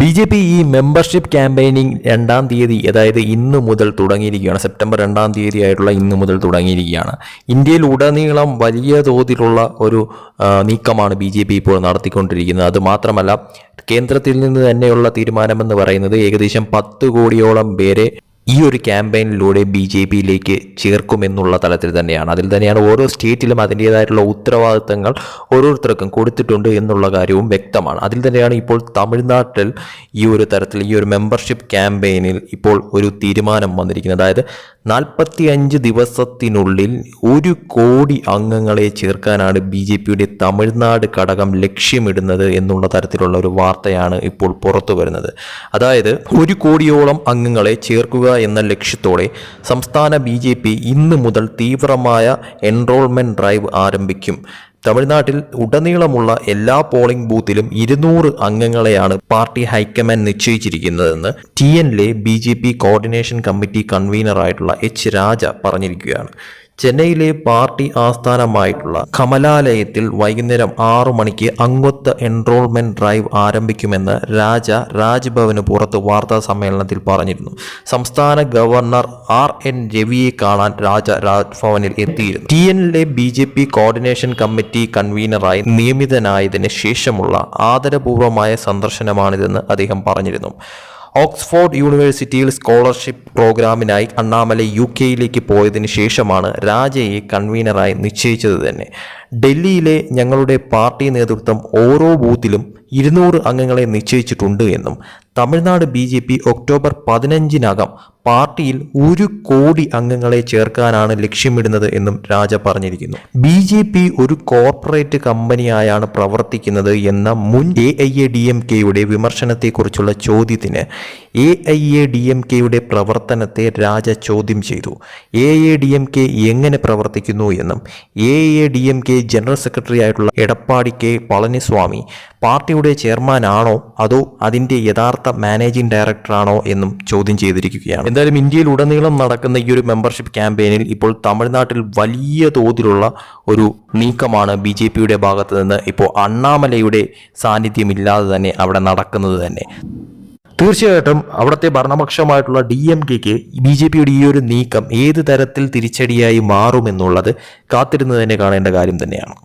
B J P ഈ membership campaigning രണ്ടാം തീയതി അതായത് ഇന്ന് മുതൽ തുടങ്ങിയിരിക്കുകയാണ്. സെപ്റ്റംബർ രണ്ടാം തീയതി ആയിട്ടുള്ള ഇന്ന് മുതൽ തുടങ്ങിയിരിക്കുകയാണ്. ഇന്ത്യയിൽ ഉടനീളം വലിയ തോതിലുള്ള ഒരു നീക്കമാണ് ബി ജെ പി ഇപ്പോൾ നടത്തിക്കൊണ്ടിരിക്കുന്നത്. അത് മാത്രമല്ല കേന്ദ്രത്തിൽ നിന്ന് തന്നെയുള്ള തീരുമാനമെന്ന് പറയുന്നത് ഏകദേശം പത്ത് കോടിയോളം പേരെ ഈ ഒരു ക്യാമ്പയിനിലൂടെ ബി ജെ പിയിലേക്ക് ചേർക്കുമെന്നുള്ള തലത്തിൽ തന്നെയാണ്. അതിൽ തന്നെയാണ് ഓരോ സ്റ്റേറ്റിലും അതിന്റേതായിട്ടുള്ള ഉത്തരവാദിത്തങ്ങൾ ഓരോരുത്തർക്കും കൊടുത്തിട്ടുണ്ട് എന്നുള്ള കാര്യവും വ്യക്തമാണ്. അതിൽ തന്നെയാണ് ഇപ്പോൾ തമിഴ്നാട്ടിൽ ഈ ഒരു തരത്തിൽ ഈ ഒരു മെമ്പർഷിപ്പ് ക്യാമ്പയിനിൽ ഇപ്പോൾ ഒരു തീരുമാനം വന്നിരിക്കുന്നത്. അതായത് നാൽപ്പത്തി അഞ്ച് ദിവസത്തിനുള്ളിൽ ഒരു കോടി അംഗങ്ങളെ ചേർക്കാനാണ് ബി ജെ പിയുടെ തമിഴ്നാട് ഘടകം ലക്ഷ്യമിടുന്നത് എന്നുള്ള തരത്തിലുള്ള ഒരു വാർത്തയാണ് ഇപ്പോൾ പുറത്തു വരുന്നത് അതായത് ഒരു കോടിയോളം അംഗങ്ങളെ ചേർക്കുക എന്ന ലക്ഷ്യത്തോടെ സംസ്ഥാന ബി ജെ പി ഇന്ന് മുതൽ തീവ്രമായ എൻറോൾമെന്റ് ഡ്രൈവ് ആരംഭിക്കും. തമിഴ്നാട്ടിൽ ഉടനീളമുള്ള എല്ലാ പോളിംഗ് ബൂത്തിലും ഇരുന്നൂറ് അംഗങ്ങളെയാണ് പാർട്ടി ഹൈക്കമാൻഡ് നിശ്ചയിച്ചിരിക്കുന്നതെന്ന് T എനിലെ B J P coordination committee കൺവീനറായിട്ടുള്ള H Raja പറഞ്ഞിരിക്കുകയാണ്. ചെന്നൈയിലെ പാർട്ടി ആസ്ഥാനമായിട്ടുള്ള കമലാലയത്തിൽ വൈകുന്നേരം ആറു മണിക്ക് അംഗത്വ എൻറോൾമെന്റ് ഡ്രൈവ് ആരംഭിക്കുമെന്ന് രാജ രാജ്ഭവന് പുറത്ത് വാർത്താ സമ്മേളനത്തിൽ പറഞ്ഞിരുന്നു. സംസ്ഥാന ഗവർണർ ആർ എൻ രവിയെ കാണാൻ രാജ രാജ്ഭവനിൽ എത്തിയിരുന്നു. T എനിലെ B J P coordination committee കൺവീനറായി നിയമിതനായതിന് ശേഷമുള്ള ആദരപൂർവമായ സന്ദർശനമാണിതെന്ന് അദ്ദേഹം പറഞ്ഞിരുന്നു. ഓക്സ്ഫോർഡ് യൂണിവേഴ്സിറ്റിയിൽ സ്കോളർഷിപ്പ് പ്രോഗ്രാമിനായി അണ്ണാമല യു കെയിലേക്ക് പോയതിന് ശേഷമാണ് രാജയെ കൺവീനറായി നിശ്ചയിച്ചത് തന്നെ. ഡൽഹിയിലെ ഞങ്ങളുടെ പാർട്ടി നേതൃത്വം ഓരോ ബൂത്തിലും ഇരുന്നൂറ് അംഗങ്ങളെ നിശ്ചയിച്ചിട്ടുണ്ട് എന്നും Tamil Nadu B J P October പതിനഞ്ചിനകം പാർട്ടിയിൽ ഒരു കോടി അംഗങ്ങളെ ചേർക്കാനാണ് ലക്ഷ്യമിടുന്നത് എന്നും രാജ പറഞ്ഞിരിക്കുന്നു. ബി ജെ പി ഒരു കോർപ്പറേറ്റ് കമ്പനിയായാണ് പ്രവർത്തിക്കുന്നത് എന്ന മുൻ A I A D M കെയുടെ വിമർശനത്തെക്കുറിച്ചുള്ള ചോദ്യത്തിന് A I A D M കെയുടെ പ്രവർത്തനത്തെ രാജ ചോദ്യം ചെയ്തു. A A D M K എങ്ങനെ പ്രവർത്തിക്കുന്നു എന്നും A A D M K general secretary ആയിട്ടുള്ള എടപ്പാടി കെ പളനിസ്വാമി പാർട്ടിയുടെ ചെയർമാനാണോ അതോ അതിന്റെ യഥാർത്ഥ മാനേജിംഗ് ഡയറക്ടറാണോ എന്നും ചോദ്യം ചെയ്തിരിക്കുകയാണ്. എന്തായാലും ഇന്ത്യയിൽ ഉടനീളം നടക്കുന്ന ഈ ഒരു മെമ്പർഷിപ്പ് ക്യാമ്പയിനിൽ ഇപ്പോൾ തമിഴ്നാട്ടിൽ വലിയ തോതിലുള്ള ഒരു നീക്കമാണ് ബി ജെ പിയുടെ ഭാഗത്ത് നിന്ന് ഇപ്പോൾ അണ്ണാമലയുടെ സാന്നിധ്യമില്ലാതെ തന്നെ അവിടെ നടക്കുന്നത് തന്നെ. തീർച്ചയായിട്ടും അവിടുത്തെ ഭരണപക്ഷമായിട്ടുള്ള ഡി എം കെക്ക് ബി ജെ പിയുടെ ഈ ഒരു നീക്കം ഏത് തരത്തിൽ തിരിച്ചടിയായി മാറുമെന്നുള്ളത് കാത്തിരുന്ന് തന്നെ കാണേണ്ട കാര്യം തന്നെയാണ്.